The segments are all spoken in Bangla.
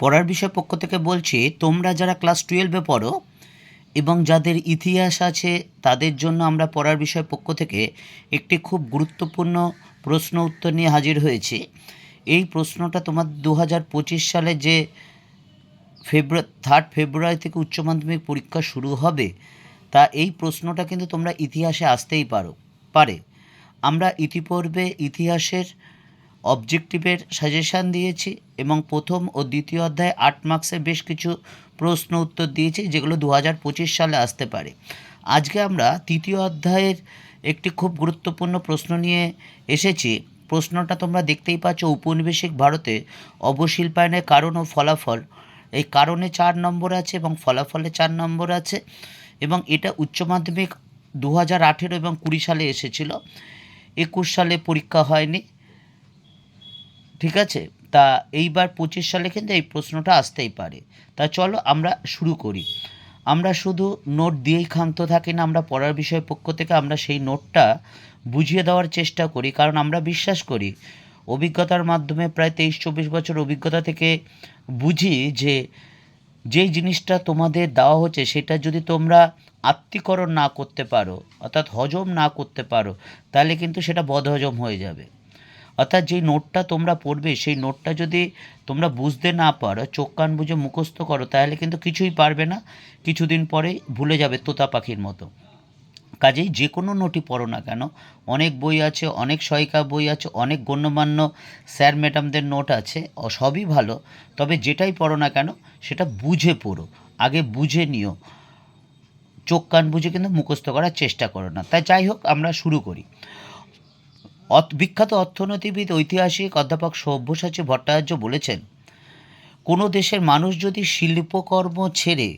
পড়ার বিষয় পক্ষ থেকে বলছি, তোমরা যারা ক্লাস টুয়েলভে পড়ো এবং যাদের ইতিহাস আছে, তাদের জন্য আমরা পড়ার বিষয় পক্ষ থেকে একটি খুব গুরুত্বপূর্ণ প্রশ্ন উত্তর নিয়ে হাজির হয়েছি। এই প্রশ্নটা তোমার দু হাজার পঁচিশ সালে যে ফেব্রুয়ারি থার্ড ফেব্রুয়ারি থেকে উচ্চ মাধ্যমিক পরীক্ষা শুরু হবে, তা এই প্রশ্নটা কিন্তু তোমরা ইতিহাসে আসতেই পারো, পারে। আমরা ইতিপূর্বে ইতিহাসের অবজেক্টিভের সাজেশান দিয়েছি এবং প্রথম ও দ্বিতীয় অধ্যায়ে আট মার্কসের বেশ কিছু প্রশ্ন উত্তর দিয়েছি, যেগুলো দু হাজার পঁচিশ সালে আসতে পারে। আজকে আমরা তৃতীয় অধ্যায়ের একটি খুব গুরুত্বপূর্ণ প্রশ্ন নিয়ে এসেছি। প্রশ্নটা তোমরা দেখতেই পাচ্ছ উপনিবেশিক ভারতে অবশিল্পায়নের কারণ ও ফলাফল। এই কারণে চার নম্বর আছে এবং ফলাফলে চার নম্বর আছে এবং এটা উচ্চ মাধ্যমিক দু হাজার আঠেরো এবং কুড়ি সালে এসেছিল। একুশ সালে পরীক্ষা হয়নি। ঠিক আছে? তা এইবার পঁচিশ সালে কিন্তু এই প্রশ্নটা আসতেই পারে। তা চলো আমরা শুরু করি। আমরা শুধু নোট দিয়েই ক্ষান্ত থাকি না, আমরা পড়ার বিষয় পক্ষ থেকে আমরা সেই নোটটা বুঝিয়ে দেওয়ার চেষ্টা করি। কারণ আমরা বিশ্বাস করি, অভিজ্ঞতার মাধ্যমে প্রায় তেইশ চব্বিশ বছর অভিজ্ঞতা থেকে বুঝি যে যেই জিনিসটা তোমাদের দেওয়া হচ্ছে সেটা যদি তোমরা আত্মীকরণ না করতে পারো, অর্থাৎ হজম না করতে পারো, তাহলে কিন্তু সেটা বদহজম হয়ে যাবে। অর্থাৎ যেই নোটটা তোমরা পড়বে, সেই নোটটা যদি তোমরা বুঝতে না পারো, চোখ কান বুঝে মুখস্থ করো, তাহলে কিন্তু কিছুই পারবে না। কিছুদিন পরে ভুলে যাবে তোতা পাখির মতো। কাজেই যে কোনো নোটই পড়ো না কেন, অনেক বই আছে, অনেক সহায়িকা বই আছে, অনেক গণ্যমান্য স্যার ম্যাডামদের নোট আছে সবই ভালো। তবে যেটাই পড়ো না কেন, সেটা বুঝে পড়ো, আগে বুঝে নিও। চোখ কান বুঝে কিন্তু মুখস্থ করার চেষ্টা করো না। তাই যাই হোক, আমরা শুরু করি। বিখ্যাত অর্থনীতিবিদ, ঐতিহাসিক অধ্যাপক সব্যসাচী ভট্টাচার্য বলেছেন, কোনো দেশের মানুষ যদি শিল্পকর্ম ছেড়ে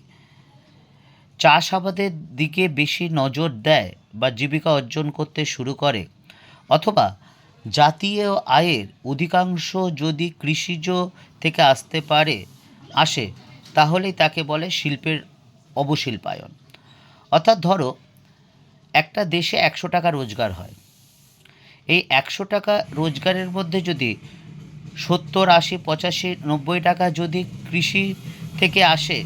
চাষাবাদের দিকে বেশি নজর দেয় বা জীবিকা অর্জন করতে শুরু করে, অথবা জাতীয় আয়ের অধিকাংশ যদি কৃষিজ থেকে আসতে পারে, আসে, তাহলেই তাকে বলে শিল্পের অবশিল্পায়ন। অর্থাৎ ধরো, একটা দেশে একশো টাকা রোজগার হয়। এই একশো টাকা রোজগারের মধ্যে যদি সত্তর, আশি, পঁচাশি, নব্বই টাকা যদি কৃষি থেকে আসে,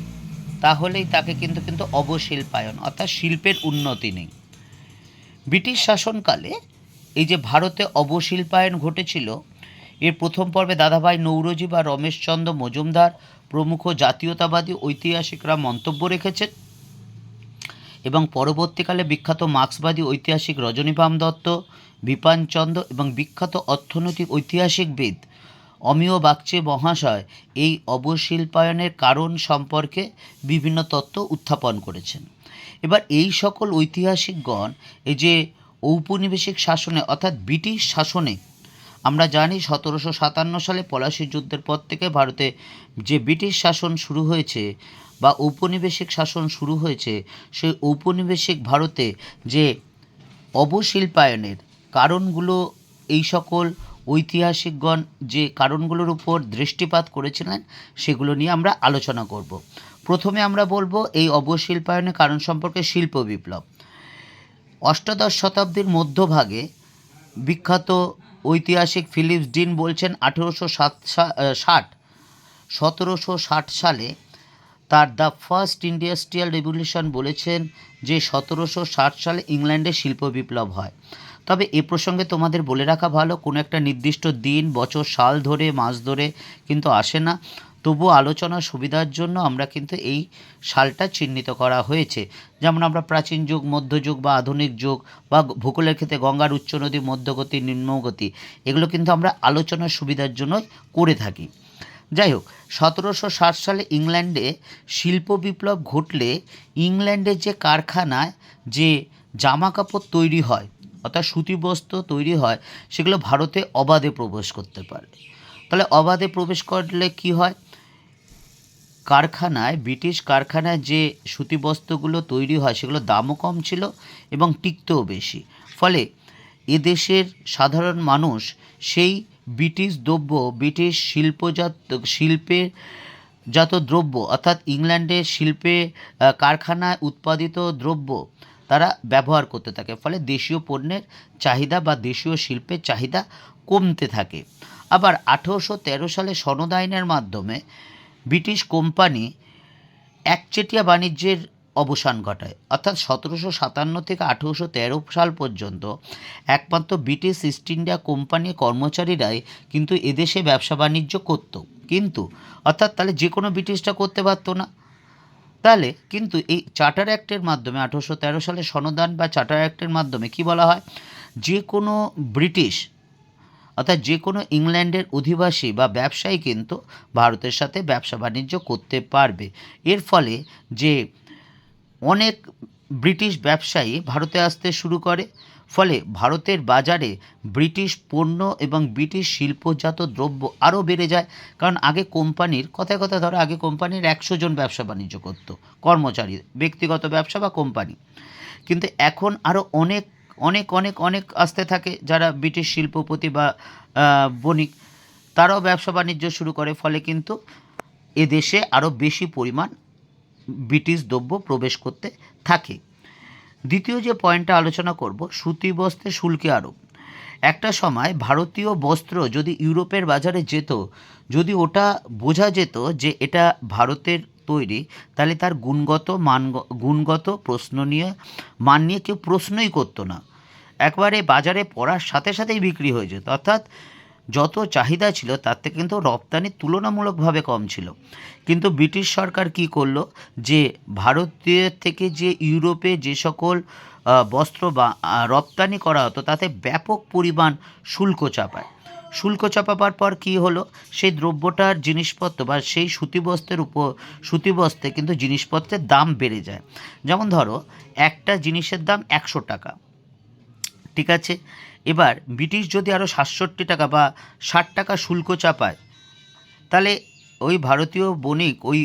তাহলেই তাকে কিন্তু কিন্তু অবশিল্পায়ন, অর্থাৎ শিল্পের উন্নতি নেই। ব্রিটিশ শাসনকালে এই যে ভারতে অবশিল্পায়ন ঘটেছিল, এর প্রথম পর্বে দাদাভাই নৌরজি বা রমেশচন্দ্র মজুমদার প্রমুখ জাতীয়তাবাদী ঐতিহাসিকরা মন্তব্য রেখেছেন এবং পরবর্তীকালে বিখ্যাত মার্ক্সবাদী ঐতিহাসিক রজনীপাম দত্ত বিপানচন্দ্র এবং বিখ্যাত অর্থনৈতিক ঐতিহাসিকবিদ অমিয় বাগচে মহাশয় এই অবশিল্পায়নের কারণ সম্পর্কে বিভিন্ন তত্ত্ব উত্থাপন করেছেন। এবার এই সকল ঐতিহাসিকগণ এই যে ঔপনিবেশিক শাসনে অর্থাৎ ব্রিটিশ শাসনে, আমরা জানি সতেরোশো সাতান্ন সালে পলাশী যুদ্ধের পর থেকে ভারতে যে ব্রিটিশ শাসন শুরু হয়েছে বা ঔপনিবেশিক শাসন শুরু হয়েছে, সেই ঔপনিবেশিক ভারতে যে অবশিল্পায়নের কারণগুলো এই সকল ঐতিহাসিকগণ যে কারণগুলোর উপর দৃষ্টিপাত করেছিলেন, সেগুলো নিয়ে আমরা আলোচনা করব। প্রথমে আমরা বলব এই অবশিল্পায়নের কারণ সম্পর্কে শিল্প বিপ্লব। অষ্টাদশ শতাব্দীর মধ্যভাগে বিখ্যাত ঐতিহাসিক ফিলিপস ডিন বলছেন আঠেরোশো সাত ষাট, সতেরোশো ষাট সালে তার দ্য ফার্স্ট ইন্ডাস্ট্রিয়াল রেভলিউশন বলেছেন যে সতেরোশো ষাট সালে ইংল্যান্ডে শিল্প বিপ্লব হয়। তবে এ প্রসঙ্গে তোমাদের বলে রাখা ভালো, কোনো একটা নির্দিষ্ট দিন, বছর, সাল ধরে, মাস ধরে কিন্তু আসে না। তবু আলোচনার সুবিধার জন্য আমরা কিন্তু এই সালটা চিহ্নিত করা হয়েছে। যেমন আমরা প্রাচীন যুগ মধ্যযুগ বা আধুনিক যুগ বা ভূগোলের ক্ষেত্রে গঙ্গার উচ্চ নদী মধ্যগতি নিম্নগতি এগুলো কিন্তু আমরা আলোচনার সুবিধার জন্য করে থাকি। যাই হোক, সতেরোশো ষাট সালে ইংল্যান্ডে শিল্প বিপ্লব ঘটলে ইংল্যান্ডের যে কারখানায় যে জামা কাপড় তৈরি হয় অর্থাৎ সুতিবস্ত্র তৈরি হয়, সেগুলো ভারতে অবাধে প্রবেশ করতে পারে। তাহলে অবাধে প্রবেশ করলে কি হয়? কারখানায়, ব্রিটিশ কারখানায় যে সুতিবস্ত্রগুলো তৈরি হয়, সেগুলো দামও কম ছিল এবং টিকতেও বেশি। ফলে এদেশের সাধারণ মানুষ সেই ব্রিটিশ দ্রব্য, ব্রিটিশ শিল্পজাত শিল্পের জাত দ্রব্য, অর্থাৎ ইংল্যান্ডের শিল্পে কারখানায় উৎপাদিত দ্রব্য তারা ব্যবহার করতে থাকে। ফলে দেশীয় পণ্যের চাহিদা বা দেশীয় শিল্পের চাহিদা কমতে থাকে। আবার আঠেরোশো তেরো সালে সনদ আইনের মাধ্যমে ব্রিটিশ কোম্পানি একচেটিয়া বাণিজ্যের অবসান ঘটায়। অর্থাৎ সতেরোশো সাতান্ন থেকে আঠেরোশো তেরো সাল পর্যন্ত একমাত্র ব্রিটিশ ইস্ট ইন্ডিয়া কোম্পানির কর্মচারীরাই কিন্তু এদেশে ব্যবসা বাণিজ্য করতো। কিন্তু, অর্থাৎ তাহলে যে কোনো ব্রিটিশটা করতে পারতো না। তাহলে কিন্তু এই চার্টার অ্যাক্টের মাধ্যমে আঠেরোশো তেরো সালে সনদান বা চার্টার অ্যাক্টের মাধ্যমে কি বলা হয়? যে কোনো ব্রিটিশ অর্থাৎ যে কোনো ইংল্যান্ডের অধিবাসী বা ব্যবসায়ী কিন্তু ভারতের সাথে ব্যবসা বাণিজ্য করতে পারবে। এর ফলে যে অনেক ব্রিটিশ ব্যবসায়ী ভারতে আসতে শুরু করে ফলে ভারতের বাজারে ব্রিটিশ পণ্য এবং ব্রিটিশ শিল্পজাত দ্রব্য আরও বেড়ে যায়। কারণ আগে কোম্পানির, কথায় কথা ধরো, আগে কোম্পানির একশো জন ব্যবসা বাণিজ্য করতো, কর্মচারী, ব্যক্তিগত ব্যবসা বা কোম্পানি। কিন্তু এখন আরও অনেক অনেক অনেক অনেক আসতে থাকে যারা ব্রিটিশ শিল্পপতি বা বণিক, তারাও ব্যবসা বাণিজ্য শুরু করে। ফলে কিন্তু এদেশে আরও বেশি পরিমাণ ব্রিটিশ দ্রব্য প্রবেশ করতে থাকে। দ্বিতীয় যে পয়েন্টটা আলোচনা করব, সুতি বস্ত্রে শুল্কে আরোপ। একটা সময় ভারতীয় বস্ত্র যদি ইউরোপের বাজারে যেত, যদি ওটা বোঝা যেত যে এটা ভারতের তৈরি, তাহলে তার গুণগত মান গুণগত প্রশ্ন নিয়ে, মান নিয়ে কেউ প্রশ্নই করতো না। একবারে বাজারে পড়ার সাথে সাথেই বিক্রি হয়ে যেত। অর্থাৎ যত চাহিদা ছিল, তার থেকে কিন্তু রপ্তানি তুলনামূলকভাবে কম ছিল। কিন্তু ব্রিটিশ সরকার কি করল? যে ভারতীয় থেকে যে ইউরোপে যে সকল বস্ত্র বা রপ্তানি করা হতো, তাতে ব্যাপক পরিমাণ শুল্ক চাপায়। শুল্ক চাপাবার পর কি হলো? সেই দ্রব্যটার জিনিসপত্র বা সেই সুতিবস্ত্রের উপর, সুতিবস্ত্রে কিন্তু জিনিসপত্রের দাম বেড়ে যায়। যেমন ধরো, একটা জিনিসের দাম একশো টাকা। ঠিক আছে? এবার ব্রিটিশ যদি আরও সাতষট্টি টাকা বা ষাট টাকা শুল্ক চাপায়, তাহলে ওই ভারতীয় বণিক ওই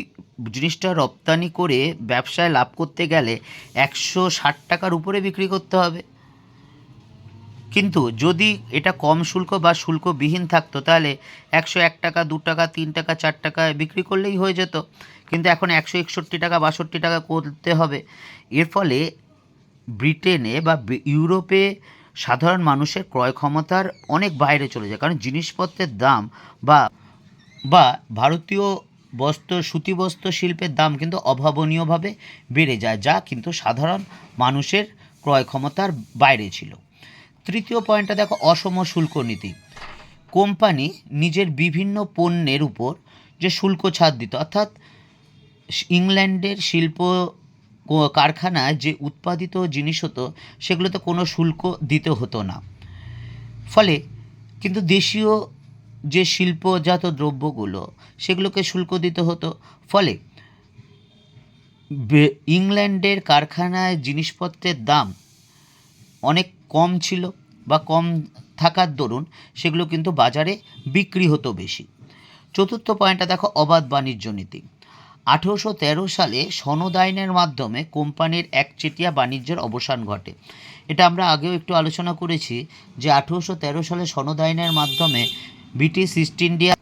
জিনিসটা রপ্তানি করে ব্যবসায় লাভ করতে গেলে একশো ষাট টাকার উপরে বিক্রি করতে হবে। কিন্তু যদি এটা কম শুল্ক বা শুল্কবিহীন থাকতো, তাহলে একশো এক টাকা, দু টাকা, তিন টাকা, চার টাকায় বিক্রি করলেই হয়ে যেত। কিন্তু এখন একশো একষট্টি টাকা, বাষট্টি টাকা করতে হবে। এর ফলে ব্রিটেনে বা ইউরোপে সাধারণ মানুষের ক্রয় ক্ষমতার অনেক বাইরে চলে যায়। কারণ জিনিসপত্রের দাম বা বা ভারতীয় বস্ত্র, সুতি বস্ত্র শিল্পের দাম কিন্তু অভাবনীয়ভাবে বেড়ে যায়, যা কিন্তু সাধারণ মানুষের ক্রয় ক্ষমতার বাইরে ছিল। তৃতীয় পয়েন্টটা দেখো, অসম শুল্ক নীতি। কোম্পানি নিজের বিভিন্ন পণ্যের উপর যে শুল্ক ছাড় দিত, অর্থাৎ ইংল্যান্ডের শিল্প কারখানায় যে উৎপাদিত জিনিস হতো, সেগুলোতে কোনো শুল্ক দিতে হতো না। ফলে কিন্তু দেশীয় যে শিল্পজাত দ্রব্যগুলো, সেগুলোকে শুল্ক দিতে হতো। ফলে ইংল্যান্ডের কারখানায় জিনিসপত্রের দাম অনেক কম ছিল বা কম থাকার দরুন সেগুলো কিন্তু বাজারে বিক্রি হতো বেশি। চতুর্থ পয়েন্টটা দেখো, অবাধ বাণিজ্য নীতি। আঠেরোশো তেরো সালে সনদ আইনের মাধ্যমে কোম্পানির একচেটিয়া বাণিজ্যের অবসান ঘটে। এটা আমরা আগেও একটু আলোচনা করেছি যে আঠেরোশো তেরো সালে সনদ আইনের মাধ্যমে British East India,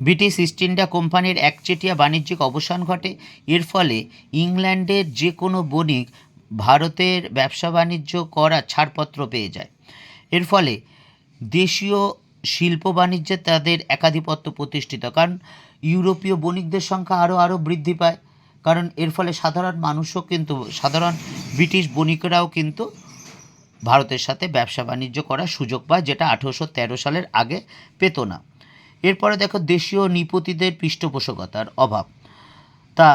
British East India কোম্পানির একচেটিয়া বাণিজ্যিক অবসান ঘটে। এর ফলে ইংল্যান্ডের যে কোনো বণিক ভারতের ব্যবসা বাণিজ্য করা ছাড়পত্র পেয়ে যায়। এর ফলে দেশীয় শিল্প বাণিজ্যে তাদের একাধিপত্য প্রতিষ্ঠিত। কারণ ইউরোপীয় বণিকদের সংখ্যা আরও আরও বৃদ্ধি পায়। কারণ এর ফলে সাধারণ মানুষও কিন্তু, সাধারণ ব্রিটিশ বণিকরাও কিন্তু ভারতের সাথে ব্যবসা বাণিজ্য করার সুযোগ পায়, যেটা আঠেরোশো তেরো সালের আগে পেত না। এরপরে দেখো দেশীয় নিপতিদের পৃষ্ঠপোষকতার অভাব। তা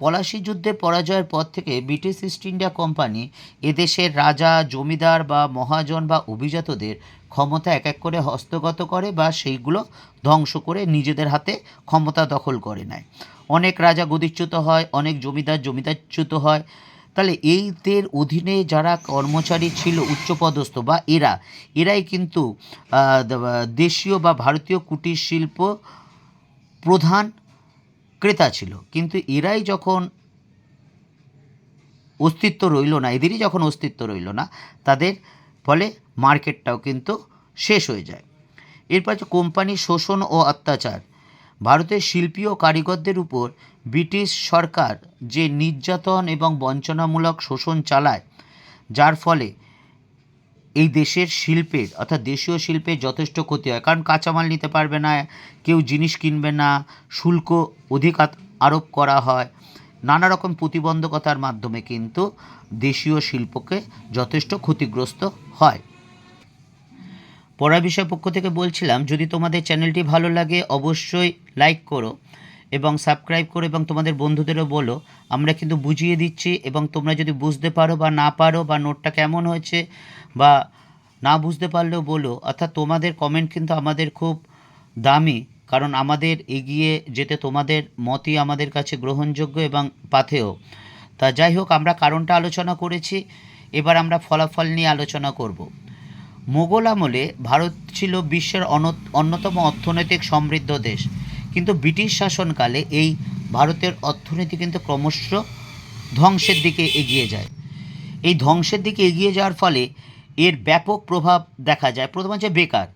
পলাশি যুদ্ধে পরাজয়ের পর থেকে ব্রিটিশ ইস্ট ইন্ডিয়া কোম্পানি এদেশের রাজা, জমিদার বা মহাজন বা অভিজাতদের ক্ষমতা এক এক করে হস্তগত করে বা সেইগুলো ধ্বংস করে নিজেদের হাতে ক্ষমতা দখল করে নেয়। অনেক রাজা গদিচ্যুত হয়, অনেক জমিদার জমিদারচ্যুত হয়। তাহলে এইদের অধীনে যারা কর্মচারী ছিল, উচ্চপদস্থ বা এরা, এরাই কিন্তু দেশীয় বা ভারতীয় কুটির শিল্প প্রধান ক্রেতা ছিল। কিন্তু এরাই যখন অস্তিত্ব রইল না, এদেরই যখন অস্তিত্ব রইল না, তাদের ফলে মার্কেটটাও কিন্তু শেষ হয়ে যায়। এরপর হচ্ছে কোম্পানির শোষণ ও অত্যাচার, ভারতের শিল্পী ও কারিগরদের উপর ব্রিটিশ সরকার যে নির্যাতন এবং বঞ্চনামূলক শোষণ চালায়, যার ফলে এই দেশের শিল্পের, অর্থাৎ দেশীয় শিল্পের যথেষ্ট ক্ষতি হয়। কারণ কাঁচামাল নিতে পারবে না, কেউ জিনিস কিনবে না, শুল্ক অধিক আরোপ করা হয়। নানা রকম প্রতিবন্ধকতার মাধ্যমে কিন্তু দেশীয় শিল্পকে যথেষ্ট ক্ষতিগ্রস্ত হয়। পড়া বিষয় পক্ষ থেকে বলছিলাম, যদি তোমাদের চ্যানেলটি ভালো লাগে অবশ্যই লাইক করো। এবং সাবস্ক্রাইব করো এবং তোমাদের বন্ধুদেরও বলো। আমরা কিন্তু বুঝিয়ে দিচ্ছি এবং তোমরা যদি বুঝতে পারো বা না পারো বা নোটটা কেমন হয়েছে বা না বুঝতে পারলেও বলো। অর্থাৎ তোমাদের কমেন্ট কিন্তু আমাদের খুব দামি। কারণ আমাদের এগিয়ে যেতে তোমাদের মতই আমাদের কাছে গ্রহণযোগ্য এবং পাথেয়। তা যাই হোক, আমরা কারণটা আলোচনা করেছি। এবার আমরা ফলাফল নিয়ে আলোচনা করব। মোগল আমলে ভারত ছিল বিশ্বের অন- অন্যতম অর্থনৈতিক সমৃদ্ধ দেশ। কিন্তু ব্রিটিশ শাসনকালে এই ভারতের অর্থনীতি কিন্তু ক্রমশ ধ্বংসের দিকে এগিয়ে যায়। এই ধ্বংসের দিকে এগিয়ে যাওয়ার ফলে এর ব্যাপক প্রভাব দেখা যায়। প্রথম হচ্ছে বেকার।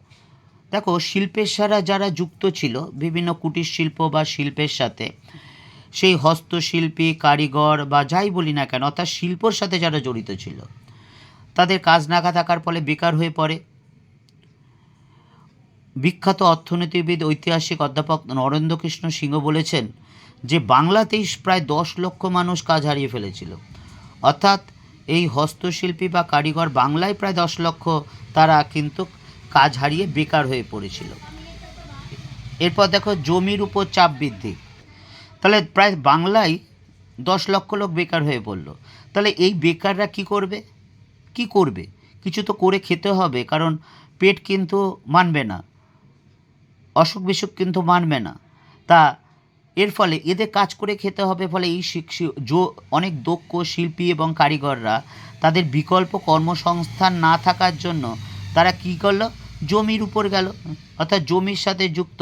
দেখো, শিল্পের সারা যারা যুক্ত ছিল, বিভিন্ন কুটির শিল্প বা শিল্পের সাথে, সেই হস্তশিল্পী, কারিগর বা যাই বলি না কেন, অর্থাৎ শিল্পর সাথে যারা জড়িত ছিল, তাদের কাজ নাগা থাকার ফলে বেকার হয়ে পড়ে। বিখ্যাত অর্থনীতিবিদ, ঐতিহাসিক অধ্যাপক নরেন্দ্র কৃষ্ণ সিংহ বলেছেন যে বাংলাতেই প্রায় দশ লক্ষ মানুষ কাজ হারিয়ে ফেলেছিল। অর্থাৎ এই হস্তশিল্পী বা কারিগর বাংলায় প্রায় দশ লক্ষ, তারা কিন্তু কাজ হারিয়ে বেকার হয়ে পড়েছিল। এরপর দেখো জমির উপর চাপ বৃদ্ধি। তাহলে প্রায় বাংলায় দশ লক্ষ লোক বেকার হয়ে পড়ল। তাহলে এই বেকাররা কি করবে? কি করবে? কিছু তো করে খেতে হবে, কারণ পেট কিন্তু মানবে না। অসুখ বিসুখ কিন্তু মানবে না। তা এর ফলে এদের কাজ করে খেতে হবে, ফলে এই জো অনেক দক্ষ শিল্পী এবং কারিগররা তাদের বিকল্প কর্মসংস্থান না থাকার জন্য তারা কী করল? জমির উপর গেল, অর্থাৎ জমির সাথে যুক্ত।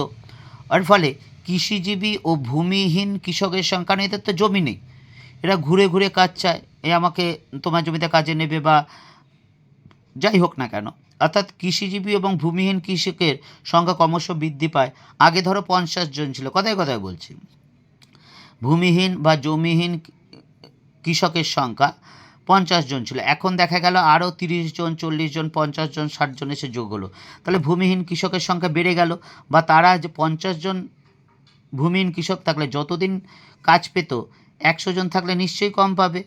এর ফলে কৃষিজীবী ও ভূমিহীন কৃষকের সংখ্যা এদের তো জমি নেই। এরা ঘুরে ঘুরে কাজ চায় এ আমাকে তোমার জমিতে কাজে নেবে বা যাই হোক না কেন, অর্থাৎ কৃষিজীবী এবং ভূমিহীন কৃষকের সংখ্যা ক্রমশ বৃদ্ধি পায়। আগে ধরো পঞ্চাশ জন ছিল, কথায় কথায় বলছি। ভূমিহীন বা জমিহীন কৃষকের সংখ্যা পঞ্চাশ জন ছিল। এখন দেখা গেল আরও তিরিশ জন, চল্লিশ জন, পঞ্চাশ জন, ষাট জন এসে যোগ হলো। তাহলে ভূমিহীন কৃষকের সংখ্যা বেড়ে গেল বা তারা যে পঞ্চাশ জন ভূমিহীন কৃষক থাকলে যতদিন কাজ পেত, একশো জন থাকলে নিশ্চয়ই কম পাবে।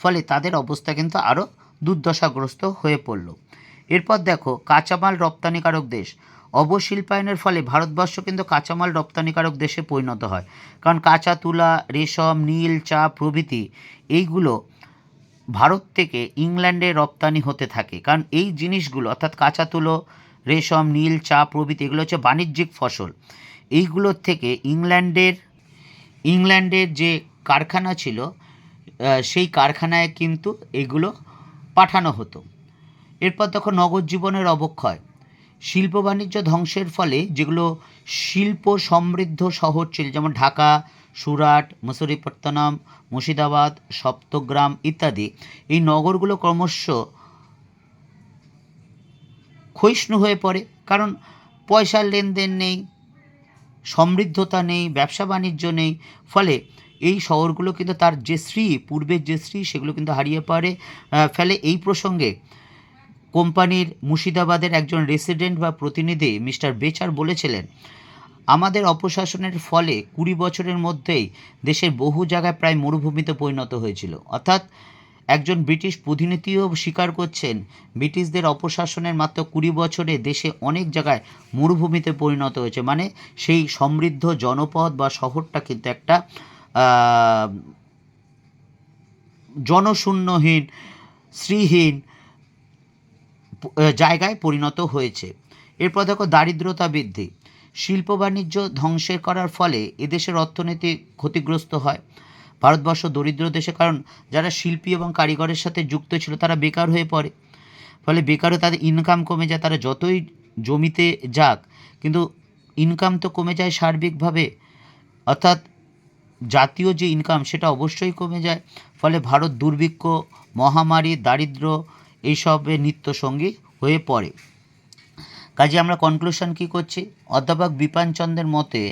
ফলে তাদের অবস্থা কিন্তু আরও দুর্দশাগ্রস্ত হয়ে পড়ল। এরপর দেখো, কাঁচামাল রপ্তানিকারক দেশ। অবশিল্পায়নের ফলে ভারতবর্ষ কিন্তু কাঁচামাল রপ্তানিকারক দেশে পরিণত হয়। কারণ কাঁচা তুলা, রেশম, নীল, চা প্রভৃতি এইগুলো ভারত থেকে ইংল্যান্ডে রপ্তানি হতে থাকে। কারণ এই জিনিসগুলো, অর্থাৎ কাঁচা তুলো, রেশম, নীল, চা প্রভৃতি, এগুলো হচ্ছে বাণিজ্যিক ফসল। এইগুলোর থেকে ইংল্যান্ডের ইংল্যান্ডের যে কারখানা ছিল সেই কারখানায় কিন্তু এগুলো পাঠানো হতো। এরপর দেখো নগর জীবনের অবক্ষয়। শিল্প বাণিজ্য ধ্বংসের ফলে যেগুলো শিল্প সমৃদ্ধ শহর ছিল, যেমন ঢাকা, সুরাট মসুরিপট্টনম মুর্শিদাবাদ, সপ্তগ্রাম ইত্যাদি, এই নগরগুলো ক্রমশ ক্ষয়িষ্ণু হয়ে পড়ে। কারণ পয়সার লেনদেন নেই, সমৃদ্ধতা নেই, ব্যবসা বাণিজ্য নেই। ফলে এই শহরগুলো কিন্তু তার যে শ্রী পূর্বের যে শ্রী সেগুলো কিন্তু হারিয়ে পড়ে ফেলে। এই প্রসঙ্গে কোম্পানির মুর্শিদাবাদের একজন রেসিডেন্ট বা প্রতিনিধি মিস্টার বেচার বলেছিলেন, আমাদের অপশাসনের ফলে কুড়ি বছরের মধ্যেই দেশের বহু জায়গায় প্রায় মরুভূমিতে পরিণত হয়েছিল। অর্থাৎ একজন ব্রিটিশ প্রতিনিধিও স্বীকার করছেন, ব্রিটিশদের অপশাসনের মাত্র কুড়ি বছরে দেশে অনেক জায়গায় মরুভূমিতে পরিণত হয়েছে। মানে সেই সমৃদ্ধ জনপদ বা শহরটা কিন্তু একটা জনশূন্যহীন শ্রীহীন জায়গায় পরিণত হয়েছে। এরপর দেখো দারিদ্রতা বৃদ্ধি। শিল্প বাণিজ্য ধ্বংসের করার ফলে এদেশের অর্থনীতি ক্ষতিগ্রস্ত হয়। ভারতবর্ষ দরিদ্র দেশে কারণ যারা শিল্পী এবং কারিগরের সাথে যুক্ত ছিল তারা বেকার হয়ে পড়ে। ফলে বেকারও তাদের ইনকাম কমে যায়, তারা যতই জমিতে যাক, কিন্তু ইনকাম তো কমে যায় সার্বিকভাবে। অর্থাৎ জাতীয় যে ইনকাম সেটা অবশ্যই কমে যায়। ফলে ভারত দুর্ভিক্ষ, মহামারী, দারিদ্র এইসবের নিত্যসঙ্গী হয়ে পড়ে। কাজে আমরা কনক্লুশন কি করছি? অধ্যাপক বিপানচন্দ্রের মতে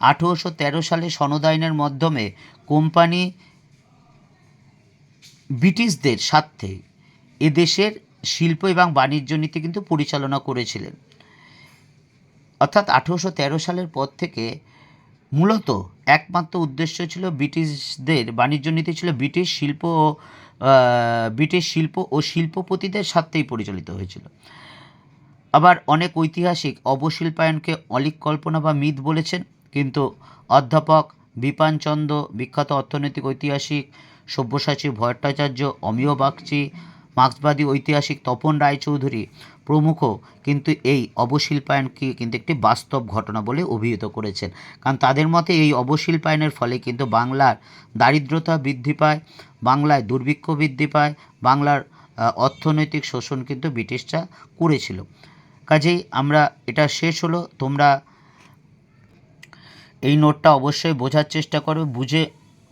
আঠেরোশো তেরো সালে সনদ আইনের মাধ্যমে কোম্পানি ব্রিটিশদের স্বার্থে এদেশের শিল্প এবং বাণিজ্য নীতি কিন্তু পরিচালনা করেছিলেন। অর্থাৎ আঠেরোশো তেরো সালের পর থেকে মূলত একমাত্র উদ্দেশ্য ছিল ব্রিটিশদের, বাণিজ্য নীতি ছিল ব্রিটিশ শিল্প ও ব্রিটিশ শিল্প ও শিল্পপতিদের স্বার্থেই পরিচালিত হয়েছিল। আবার অনেক ঐতিহাসিক অবশিল্পায়নকে অলিক কল্পনা বা মিথ বলেছেন, কিন্তু অধ্যাপক বিপানচন্দ্র বিখ্যাত অর্থনৈতিক ঐতিহাসিক সব্যসাচী ভট্টাচার্য, অমিয় বাগচি মার্ক্সবাদী ঐতিহাসিক তপন রায়চৌধুরী প্রমুখ, কিন্তু এই অবশিল্পায়নকে কিন্তু একটি বাস্তব ঘটনা বলে অভিহিত করেছেন। কারণ তাদের মতে এই অবশিল্পায়নের ফলে কিন্তু বাংলার দারিদ্রতা বৃদ্ধি পায়, বাংলায় দুর্ভিক্ষ বৃদ্ধি পায়, বাংলার অর্থনৈতিক শোষণ কিন্তু ব্রিটিশরা করেছিল। কাজেই আমরা এটা শেষ হলো। তোমরা এই নোটটা অবশ্যই বোঝার চেষ্টা করবে, বুঝে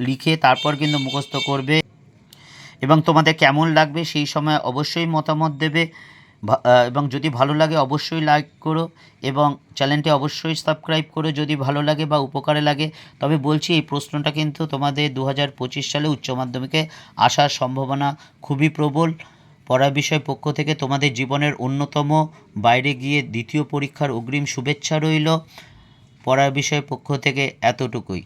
লিখে তারপর কিন্তু মুখস্থ করবে। এবং তোমাদের কেমন লাগবে সেই সময় অবশ্যই মতামত দেবে। এবং যদি ভালো লাগে অবশ্যই লাইক করো এবং চ্যানেলটি অবশ্যই সাবস্ক্রাইব করো যদি ভালো লাগে বা উপকারে লাগে। তবে বলছি এই প্রশ্নটা কিন্তু তোমাদের দু হাজার পঁচিশ সালে উচ্চ মাধ্যমিকে আসার সম্ভাবনা খুবই প্রবল। পড়ার বিষয় পক্ষ থেকে তোমাদের জীবনের অন্যতম বাইরে গিয়ে দ্বিতীয় পরীক্ষার অগ্রিম শুভেচ্ছা রইল। পড়ার বিষয় পক্ষ থেকে এতটুকুই।